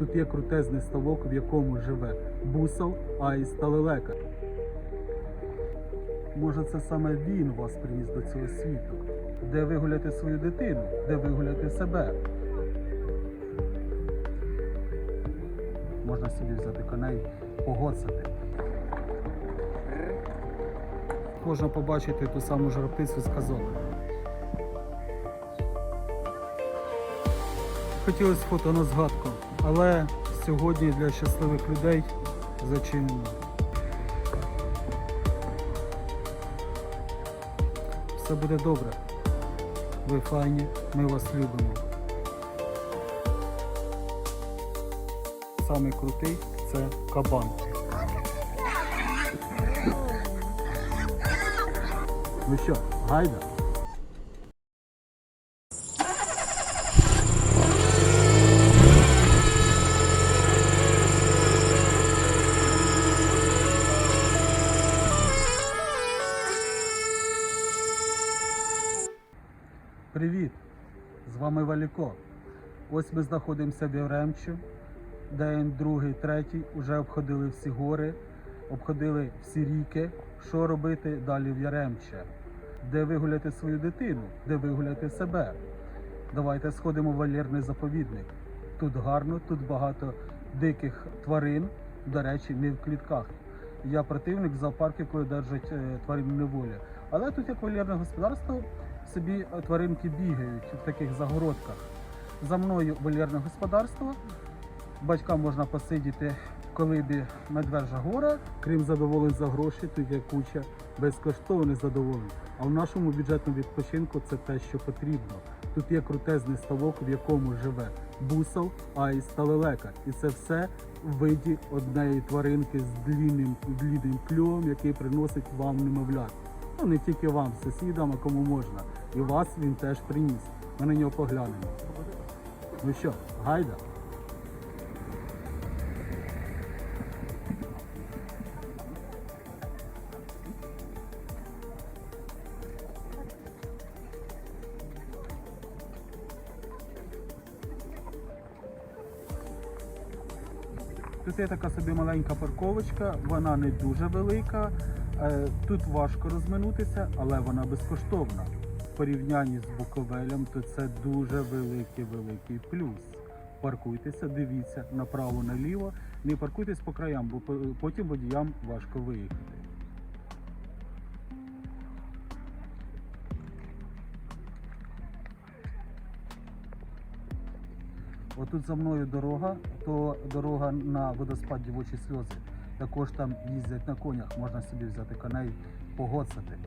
Тут є крутезний ставок, в якому живе бусел, аїст та лелека. Може, це саме він вас приніс до цього світу, де вигуляти свою дитину, де вигуляти себе. Можна собі взяти коней, погоцати. Можна побачити ту саму жарптицю з казок. Хотілося фото на згадку, але сьогодні для щасливих людей зачинено. Все буде добре. Ви файні, ми вас любимо. Самий крутий це кабан. Ну що, гайда? Вами Валіко. Ось ми знаходимося в Яремчу. День другий, третій. Уже обходили всі гори, обходили всі ріки. Що робити далі в Яремче? Де вигуляти свою дитину, де вигуляти себе. Давайте сходимо в вольєрний заповідник. Тут гарно, тут багато диких тварин, до речі, не в клітках. Я противник зоопарків, коли держать е, тварин неволі. Але тут як вольєрне господарство, собі е, тваринки бігають в таких загородках. За мною вольєрне господарство. Батькам можна посидіти в колибі Медвежа гора. Крім задоволень за гроші, тут є куча безкоштовних задоволень. А в нашому бюджетному відпочинку це те, що потрібно. Тут є крутезний ставок, в якому живе бусел, аїст та лелека. І це все в виді однієї тваринки з длінним, длінним клювом, який приносить вам немовлят. Ну не тільки вам, сусідам, а кому можна. І вас він теж приніс. Ми на нього поглянемо. Ну що, гайда? Тут є така собі маленька парковочка, вона не дуже велика. Е, Тут важко розминутися, але вона безкоштовна. В порівнянні з Буковелем, то це дуже великий великий плюс. Паркуйтеся, дивіться направо, наліво. Не паркуйтесь по краям, бо потім водіям важко виїхати. Отут за мною дорога, то дорога на водоспад дівочі сльози. Також там їздять на конях, можна собі взяти коней, погоцати.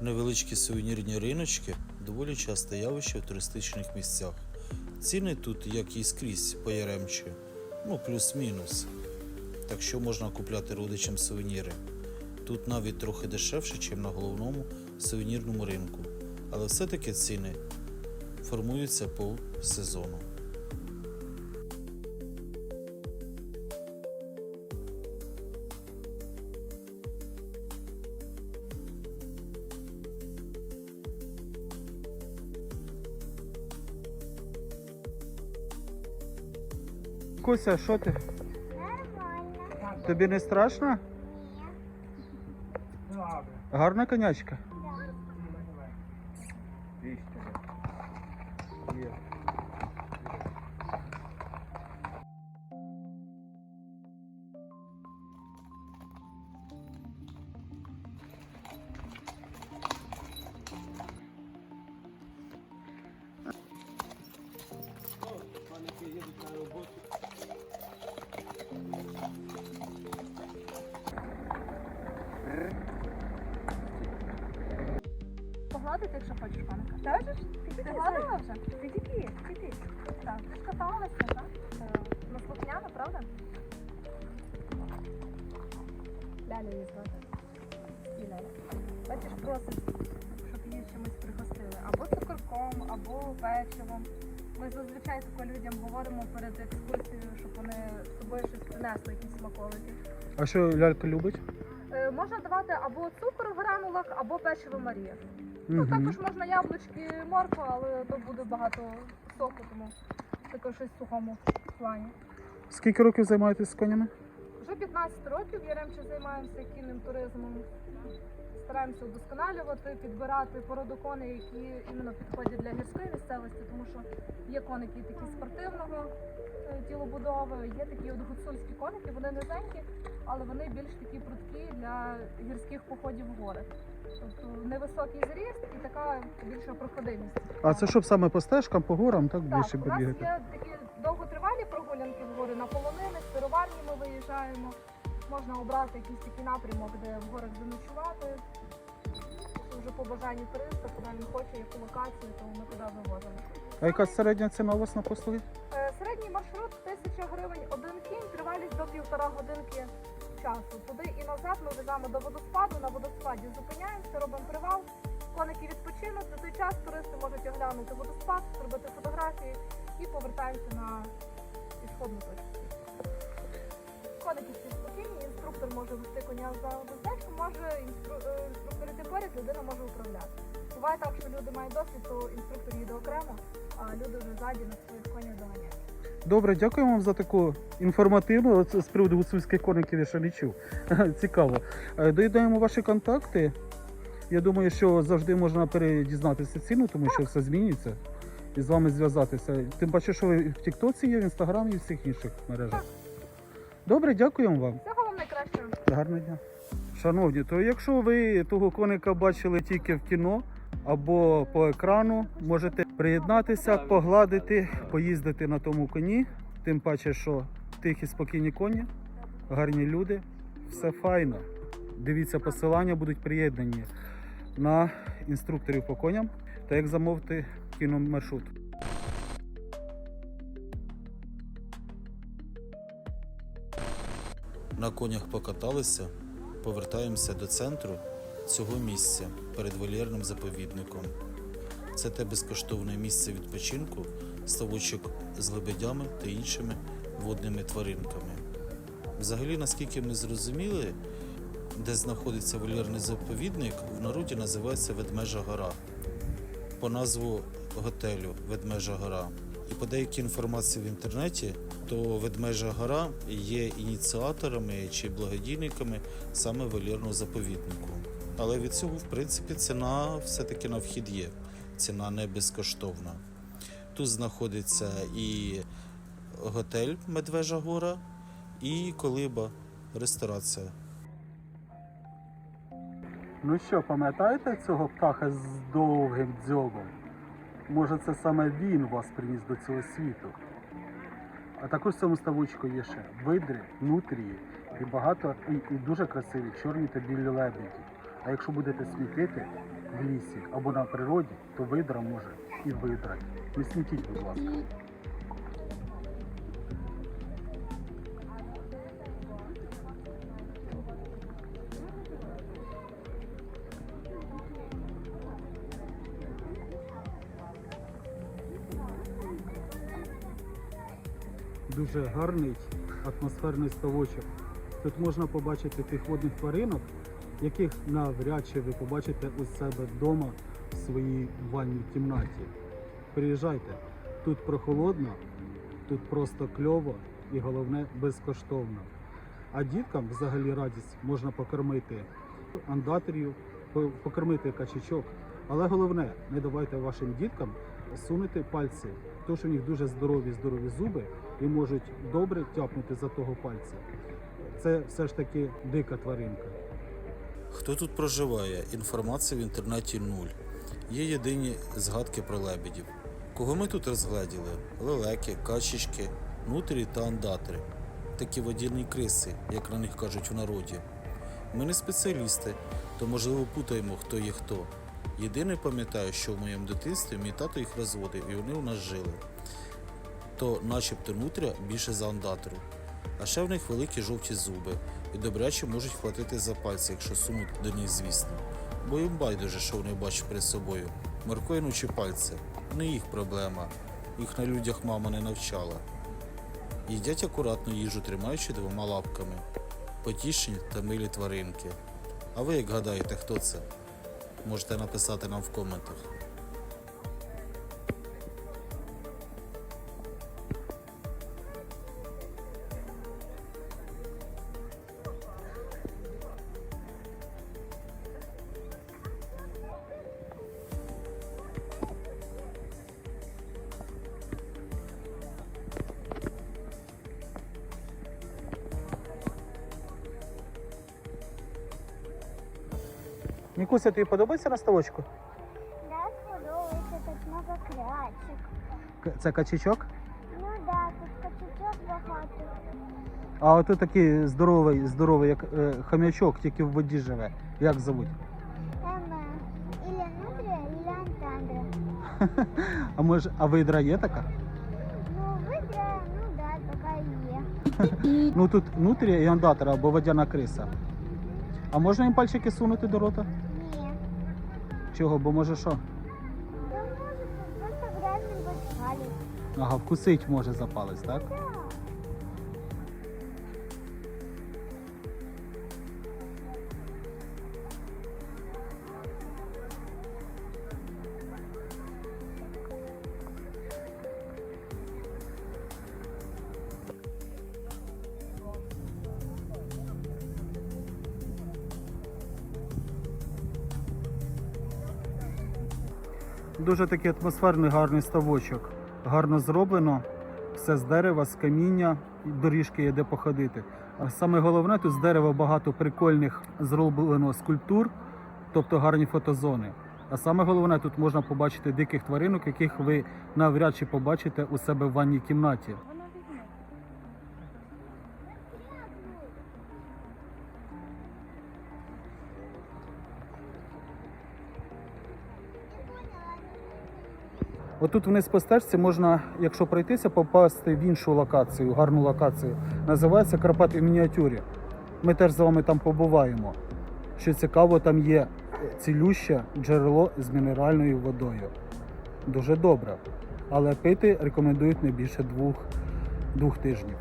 Невеличкі сувенірні риночки доволі часте явище в туристичних місцях. Ціни тут, як і скрізь по Яремчі, ну плюс-мінус. Так що можна купляти родичам сувеніри. Тут навіть трохи дешевше, ніж на головному сувенірному ринку. Але все-таки ціни формуються по сезону. Куся, що ти? Нормально. Тобі не страшно? Ні. Гарна конячка? Паника. Кажеш? Ти гладила вже? Ти тільки, тільки. Так, ти ж каталася, так? На слухняно, правда? Ляля її звати. І Ляля. Бачиш, просить, щоб її чимось пригостили. Або цукорком, або печивом. Ми зазвичай тако людям говоримо перед екскурсією, щоб вони з собою щось принесли, якісь смаколики. А що лялька любить? Е, можна давати або цукор в гранулах, або печиво Марія. Ну, також можна яблучки, морква, але то буде багато соку, тому таке щось в сухому плані. Скільки років займаєтесь конями? Вже 15 років Яремче займаємося кінним туризмом. Стараємося вдосконалювати, підбирати породу коней, які іменно підходять для гірської місцевості, тому що є коники такі спортивного тілобудови, є такі от гуцульські коники, вони низенькі, але вони більш такі прудкі для гірських походів в гори. Тобто невисокий зріст і така більша проходимість. А це щоб саме по стежкам, по горам, так Так, більше у нас є такі довготривалі прогулянки в гори, на полонини, з сироварні ми виїжджаємо. Можна обрати якийсь такий напрямок, де в горах заночувати. Вже по бажанню туриста, куди він хоче, яку локацію, то ми туди вивозимо. А яка середня ціна у вас на послуги? Середній маршрут 1000 гривень один кінь, тривалість до півтора годинки часу. Туди і назад ми веземо до водоспаду, на водоспаді зупиняємося, робимо привал, коники відпочинуть. За той час туристи можуть оглянути водоспад, зробити фотографії і повертаємося на ісходну точку. Коники всі спокійні, інструктор може вести коня за вуздечку, може інстру- е, інструктор йти поряд, людина може управляти. Буває так, що люди мають досвід, то інструктор їде окремо, а люди вже ззаді на своїх конях доганяють. Добре, дякую вам за таку інформативну з приводу гуцульських коників я ще не чув. Цікаво. Е, Доїдаємо ваші контакти. Я думаю, що завжди можна передізнатися ціну, тому що все змінюється. І з вами зв'язатися. Тим паче, що ви в Тіктоці є, в Інстаграмі і в всіх інших мережах. Добре, дякуємо вам. Всього вам найкращого. Гарного дня. Шановні, то якщо ви того коника бачили тільки в кіно або по екрану, можете приєднатися, погладити, поїздити на тому коні. Тим паче, що тихі спокійні коні, гарні люди, все файно. Дивіться, посилання будуть приєднані на інструкторів по коням та як замовити кіномаршрут. На конях покаталися, повертаємося до центру цього місця перед вольєрним заповідником. Це те безкоштовне місце відпочинку, ставочок з лебедями та іншими водними тваринками. Взагалі, наскільки ми зрозуміли, де знаходиться вольєрний заповідник, в народі називається Ведмежа гора по назву готелю Ведмежа гора. І по деякій інформації в інтернеті, то Ведмежа гора є ініціаторами чи благодійниками саме вольєрного заповіднику. Але від цього, в принципі, ціна все-таки на вхід є. Ціна не безкоштовна. Тут знаходиться і готель Медвежа гора, і колиба, ресторація. Ну що, пам'ятаєте цього птаха з довгим дзьобом? Може, це саме він вас приніс до цього світу. А також в цьому ставочку є ще видри, нутрії і багато і, і дуже красиві чорні та білі лебеді. А якщо будете смітити в лісі або на природі, то видра може і видрати. Не смітіть, будь ласка. Дуже гарний атмосферний ставочок. Тут можна побачити тих водних тваринок, яких навряд чи ви побачите у себе вдома в своїй ванній кімнаті. Приїжджайте, тут прохолодно, тут просто кльово і головне безкоштовно. А діткам взагалі радість можна покормити андаторів, покормити качечок. Але головне, не давайте вашим діткам сунути пальці, тому що в них дуже здорові здорові зуби і можуть добре тяпнути за того пальця. Це все ж таки дика тваринка. Хто тут проживає? Інформації в інтернеті нуль. Є єдині згадки про лебедів. Кого ми тут розгледіли? Лелеки, качечки, нутрі та андатри. Такі водяні криси, як на них кажуть в народі. Ми не спеціалісти, то можливо путаємо, хто є хто. Єдине пам'ятаю, що в моєму дитинстві мій тато їх розводив і вони у нас жили. То начебто нутря більше за андатру. А ще в них великі жовті зуби і добряче можуть хватити за пальці, якщо сунуть до них, звісно. Бо їм байдуже, що вони бачать перед собою. Морквину чи пальці не їх проблема. Їх на людях мама не навчала. Їдять акуратно їжу, тримаючи двома лапками. Потішні та милі тваринки. А ви як гадаєте, хто це? Можете написати нам в коментах. Нікуся, тобі подобається на ставочку? Да, сподобається, тут много крачок. К- Це качечок? Ну да, тут качечок багато. А отут такий здоровий, здоровий, як е, хомячок, тільки в воді живе. Як звуть? Ема. Ілля Нутрія, Ілля Антандра. А може, а видра є така? Ну, видра, ну да, така і є. Ну тут нутрія і андатора або водяна криса. А можна їм пальчики сунути до рота? Чого? Бо може що? Ага, вкусить може запалець, так? так? Дуже такий атмосферний гарний ставочок. Гарно зроблено. Все з дерева, з каміння, доріжки є де походити. А саме головне, тут з дерева багато прикольних зроблено скульптур, тобто гарні фотозони. А саме головне, тут можна побачити диких тваринок, яких ви навряд чи побачите у себе в ванній кімнаті. Отут вниз по стежці можна, якщо пройтися, попасти в іншу локацію, гарну локацію. Називається Карпати в мініатюрі. Ми теж з вами там побуваємо. Що цікаво, там є цілюще джерело з мінеральною водою. Дуже добре. Але пити рекомендують не більше двох, двох тижнів.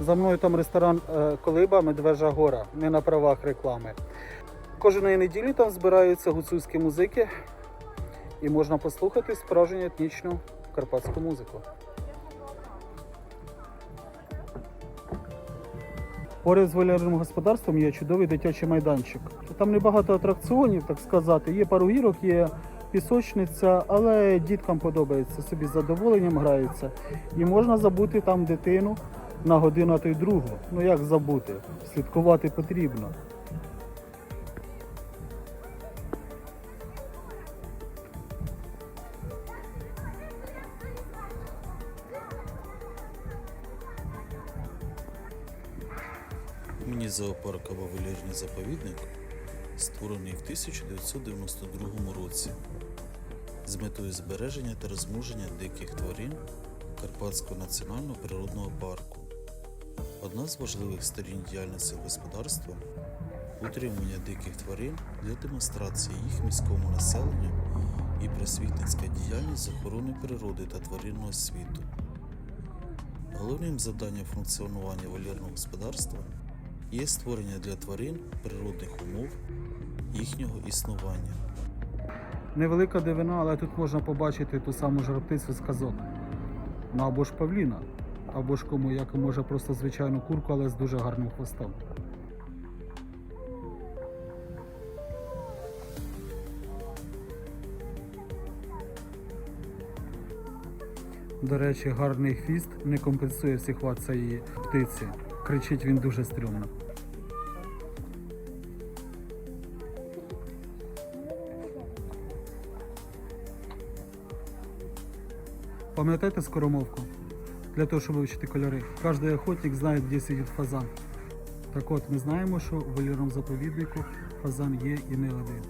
За мною там ресторан е, Колиба Медвежа Гора, не на правах реклами. Кожної неділі там збираються гуцульські музики і можна послухати справжню етнічну карпатську музику. Поряд з волярним господарством є чудовий дитячий майданчик. Там небагато атракціонів, так сказати. Є пару гірок, є пісочниця, але діткам подобається, собі з задоволенням граються. І можна забути там дитину на годину, а то й другу. Ну як забути? Слідкувати потрібно. Міні-зоопарк або валірний заповідник створений в 1992 році з метою збереження та розмноження диких тварин Карпатського національного природного парку. Одна з важливих сторін діяльності господарства утримання диких тварин для демонстрації їх міському населенню і просвітницька діяльність охорони природи та тваринного світу. Головним завданням функціонування вольєрного господарства є створення для тварин природних умов їхнього існування. Невелика дивина, але тут можна побачити ту саму жарптицю з казок. Ну або ж павліна, або ж кому як може просто звичайну курку, але з дуже гарним хвостом. До речі, гарний хвіст не компенсує всіх вад цієї птиці. Кричить він дуже стрьомно. Пам'ятаєте скоромовку? для того, щоб вивчити кольори. Кожний охотник знає, де сидить фазан. Так от, ми знаємо, що в вольєрному заповіднику фазан є і не один.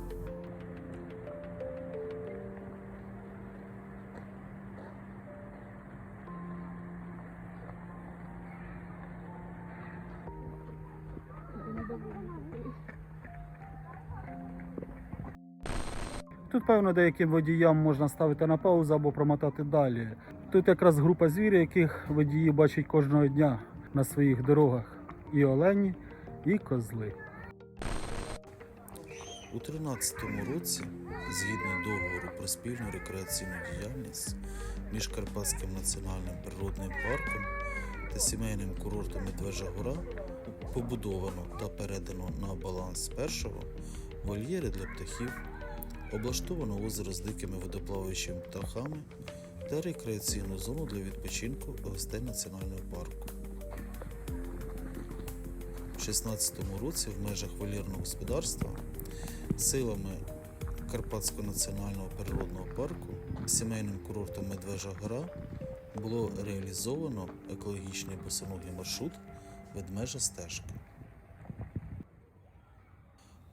Тут, певно, деяким водіям можна ставити на паузу або промотати далі. Тут якраз група звірів, яких водії бачать кожного дня на своїх дорогах. І олені, і козли. У 2013 році, згідно договору про спільну рекреаційну діяльність між Карпатським національним природним парком та сімейним курортом Медвежа Гора побудовано та передано на баланс першого вольєри для птахів, облаштовано озеро з дикими водоплаваючими птахами та рекреаційну зону для відпочинку гостей національного парку. У 2016 році в межах вольєрного господарства силами Карпатського національного природного парку сімейним курортом Медвежа Гора було реалізовано екологічний босоногий маршрут Ведмежа стежка.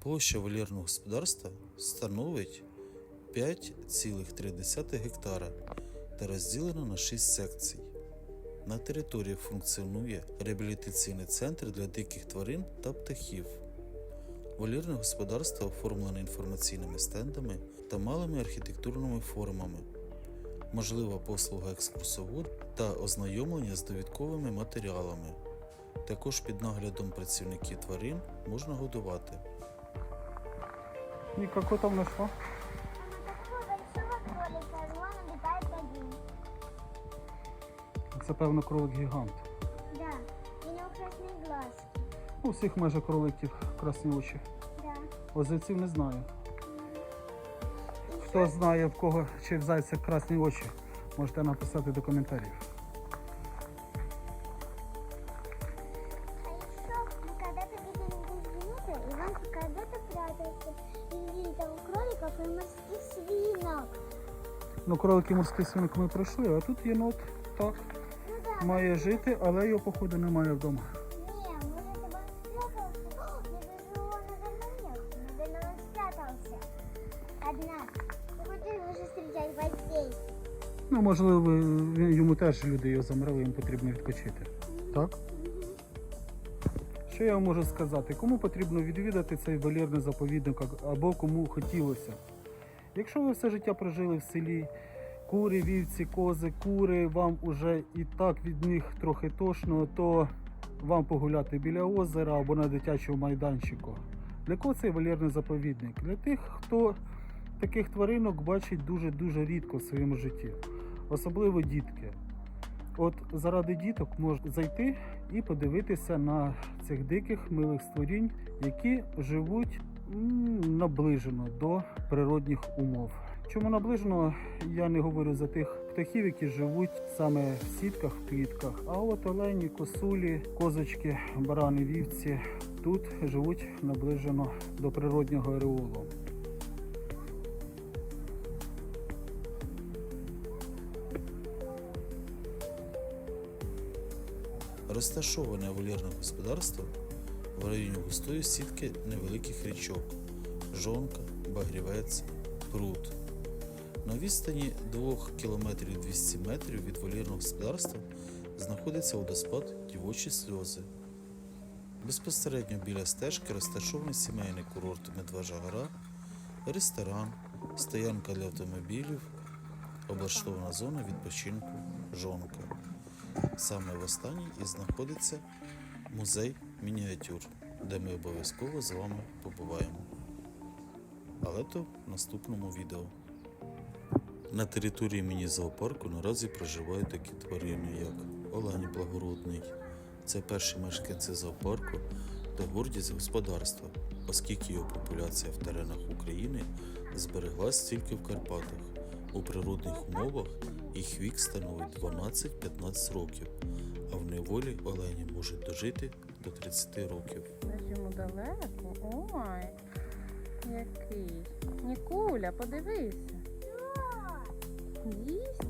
Площа вольєрного господарства становить 5,3 гектара та розділена на 6 секцій. На території функціонує реабілітаційний центр для диких тварин та птахів. Волірне господарство оформлене інформаційними стендами та малими архітектурними формами. Можлива послуга екскурсовод та ознайомлення з довідковими матеріалами. Також під наглядом працівників тварин можна годувати. Ніка, кого там знайшла? Це, певно, кролик гігант. Да. У него красные глазки. У всіх майже кроликів красні очі. Да. Озерців не знаю. Хто знає, в кого чи в зайця красні очі, можете написати до коментарів. Ну, кролики морський свинок ми пройшли, а тут єнот так Ну да. Має жити, але його, походу, немає вдома. Не, может, он спрятался. Я он, наверное, нет. Наверное, он спрятался. Одна. Ты хочешь уже встречать гостей? Ну, можливо, він- йому теж люди його замрали, їм потрібно відпочити. Так? Що я вам можу сказати? Кому потрібно відвідати цей вольєрний заповідник або кому хотілося? Якщо ви все життя прожили в селі, кури, вівці, кози, кури, вам уже і так від них трохи тошно, то вам погуляти біля озера або на дитячому майданчику. Для кого цей вольєрний заповідник? Для тих, хто таких тваринок бачить дуже-дуже рідко в своєму житті, особливо дітки. От заради діток можна зайти і подивитися на цих диких милих створінь, які живуть наближено до природних умов. Чому наближено, я не говорю за тих птахів, які живуть саме в сітках, в клітках. А от олені, косулі, козочки, барани, вівці тут живуть наближено до природнього ареолу. Розташоване вольєрне господарство в районі густої сітки невеликих річок Жонка, Багрівець, Пруд. На відстані 2 км 200 метрів від вольєрного господарства знаходиться водоспад Дівочі сльози. Безпосередньо біля стежки розташований сімейний курорт Медвежа гора, ресторан, стоянка для автомобілів, облаштована зона відпочинку Жонка. Саме в останній і знаходиться музей мініатюр, де ми обов'язково з вами побуваємо. Але то в наступному відео. На території міні-зоопарку наразі проживають такі тварини, як Олень Благородний. Це перші мешканці зоопарку та гордість господарства, оскільки його популяція в теренах України збереглась тільки в Карпатах. У природних умовах їх вік становить 12-15 років, а в неволі олені можуть дожити до 30 років. Йому далеко. Ой, який. Нікуля, подивися. Їсть.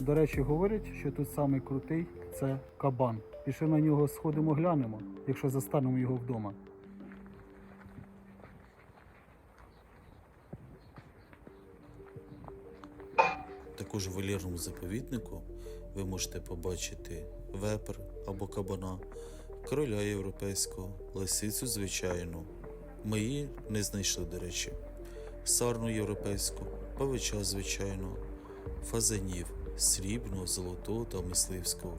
До речі, говорять, що тут самий крутий це кабан. Пішли на нього сходимо, глянемо, якщо застанемо його вдома. Також у вольєрному заповіднику ви можете побачити вепр або кабана, короля європейського, лисицю звичайну. Ми її не знайшли, до речі. Сарну європейську, павича звичайного, фазанів, срібного, золотого та мисливського,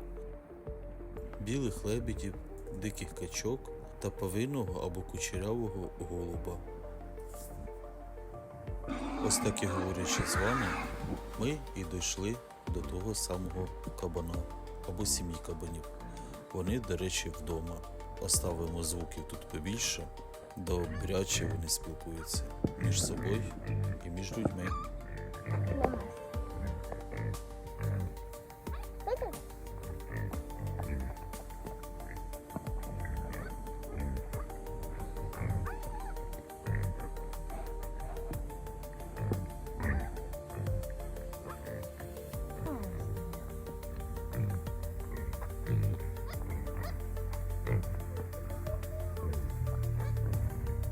білих лебедів, диких качок та павиного або кучерявого голуба. Ось так і говорячи з вами, ми і дійшли до того самого кабана або сім'ї кабанів. Вони, до речі, вдома. Оставимо звуків тут побільше, добряче вони спілкуються між собою і між людьми.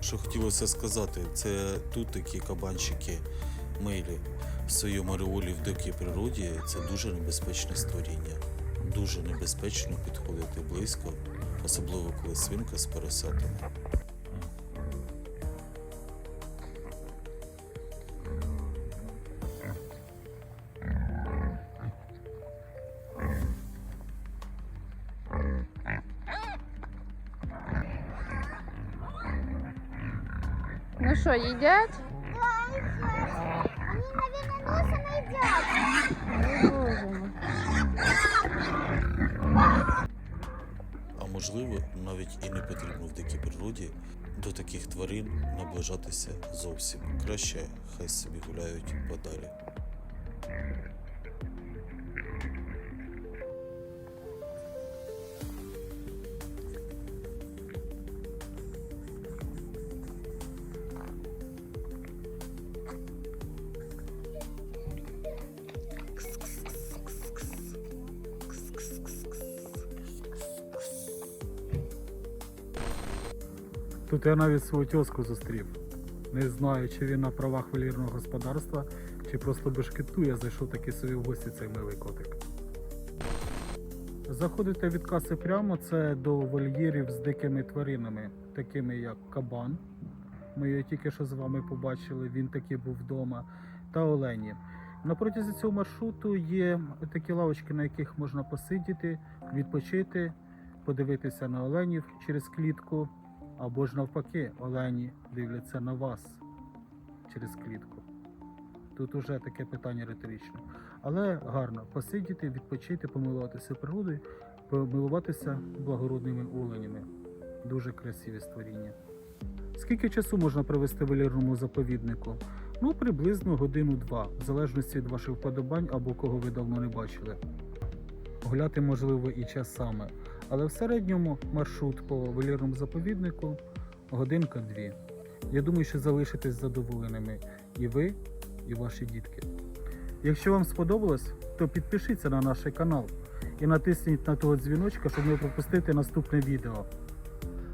Що хотілося сказати, це тут такі кабанчики милі в своєму ареолі в дикій природі це дуже небезпечне створіння. Дуже небезпечно підходити близько, особливо коли свинка з поросятами. Мой. А можливо, навіть і не потрібно в дикій природі до таких тварин наближатися зовсім. Краще хай собі гуляють подалі. Тут я навіть свого тьоску зустрів. Не знаю, чи він на правах вольєрного господарства, чи просто бешкетує, зайшов такий собі в гості цей милий котик. Заходите від каси прямо, це до вольєрів з дикими тваринами, такими як кабан. Ми його тільки що з вами побачили, він таки був вдома, та олені. На протязі цього маршруту є такі лавочки, на яких можна посидіти, відпочити, подивитися на оленів через клітку. Або ж навпаки, олені дивляться на вас через клітку. Тут уже таке питання риторичне. Але гарно посидіти, відпочити, помилуватися природою, помилуватися благородними оленями. Дуже красиві створіння. Скільки часу можна провести в вольєрному заповіднику? Ну, приблизно годину-два, в залежності від ваших вподобань або кого ви давно не бачили. Гуляти можливо і часами, але в середньому маршрут по вольєрному заповіднику годинка-дві. Я думаю, що залишитесь задоволеними і ви, і ваші дітки. Якщо вам сподобалось, то підпишіться на наш канал і натисніть на того дзвіночка, щоб не пропустити наступне відео.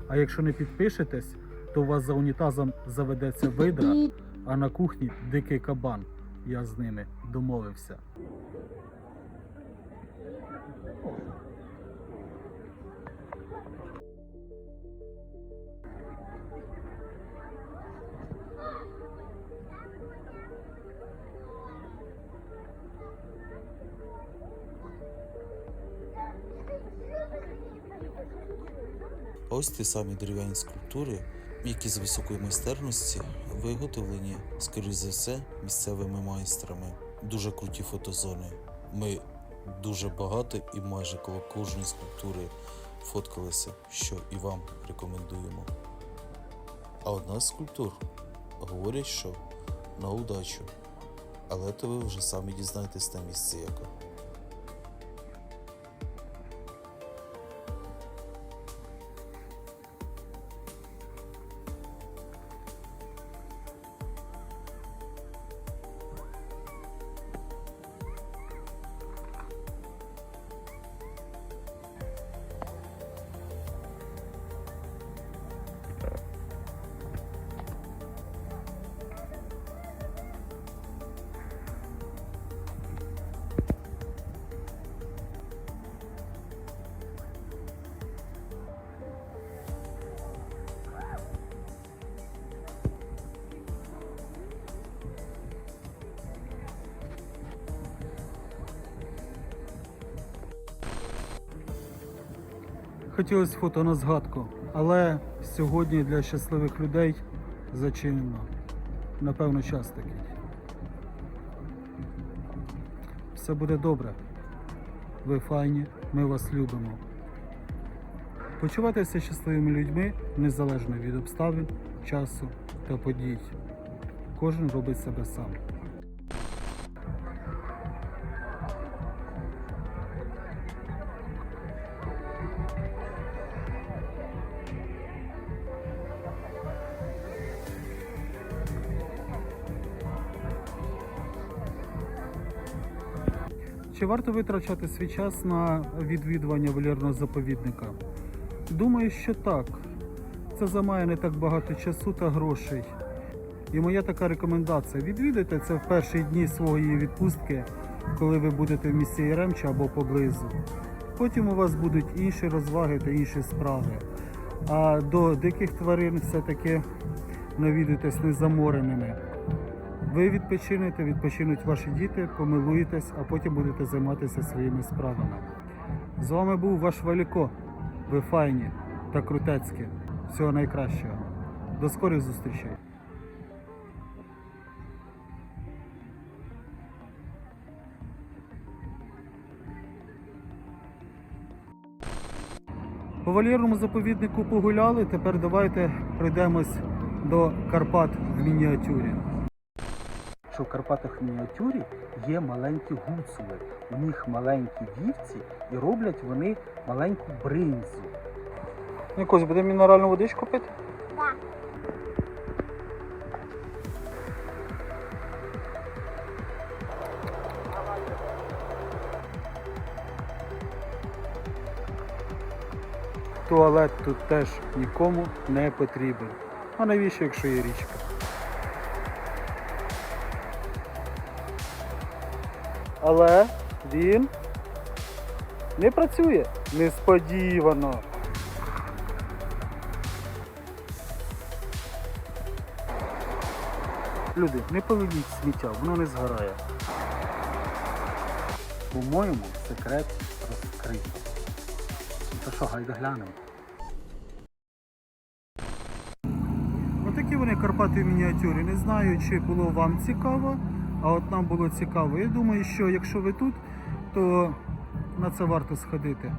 А якщо не підпишетесь, то у вас за унітазом заведеться видра, а на кухні дикий кабан. Я з ними домовився. Ось ті самі дерев'яні скульптури, які з високої майстерності виготовлені, скоріш за все, місцевими майстрами. Дуже круті фотозони. Ми дуже багато і майже коло кожної скульптури фоткалися, що і вам рекомендуємо. А одна з скульптур говорять, що на удачу. Але то ви вже самі дізнаєтесь на місці яко. Хотілося фото на згадку, але сьогодні для щасливих людей зачинено. Напевно, час такий. Все буде добре. Ви файні, ми вас любимо. Почувайтеся щасливими людьми незалежно від обставин, часу та подій. Кожен робить себе сам. Чи варто витрачати свій час на відвідування волірного заповідника? Думаю, що так. Це займає не так багато часу та грошей. І моя така рекомендація: відвідайте це в перші дні своєї відпустки, коли ви будете в місті Яремча або поблизу. Потім у вас будуть інші розваги та інші справи. А до диких тварин все-таки навідуйтесь незамореними. Ви відпочинете, відпочинуть ваші діти, помилуєтесь, а потім будете займатися своїми справами. З вами був ваш Валіко. Ви файні та крутецькі. Всього найкращого. До скорих зустрічей. По вольєрному заповіднику погуляли. Тепер давайте пройдемось до Карпат в мініатюрі. Що в Карпатах в мініатюрі є маленькі гуцули. У них маленькі вівці і роблять вони маленьку бринзу. Якось буде мінеральну водичку пити? Да. Туалет тут теж нікому не потрібен. А навіщо, якщо є річка? Але він не працює. Несподівано. Люди, не поведіть сміття, воно не згорає. По-моєму, секрет розкрито. Та що, гайда глянемо. Отакі вони Карпати в мініатюрі. Не знаю, чи було вам цікаво, а от нам було цікаво. Я думаю, що якщо ви тут, то на це варто сходити.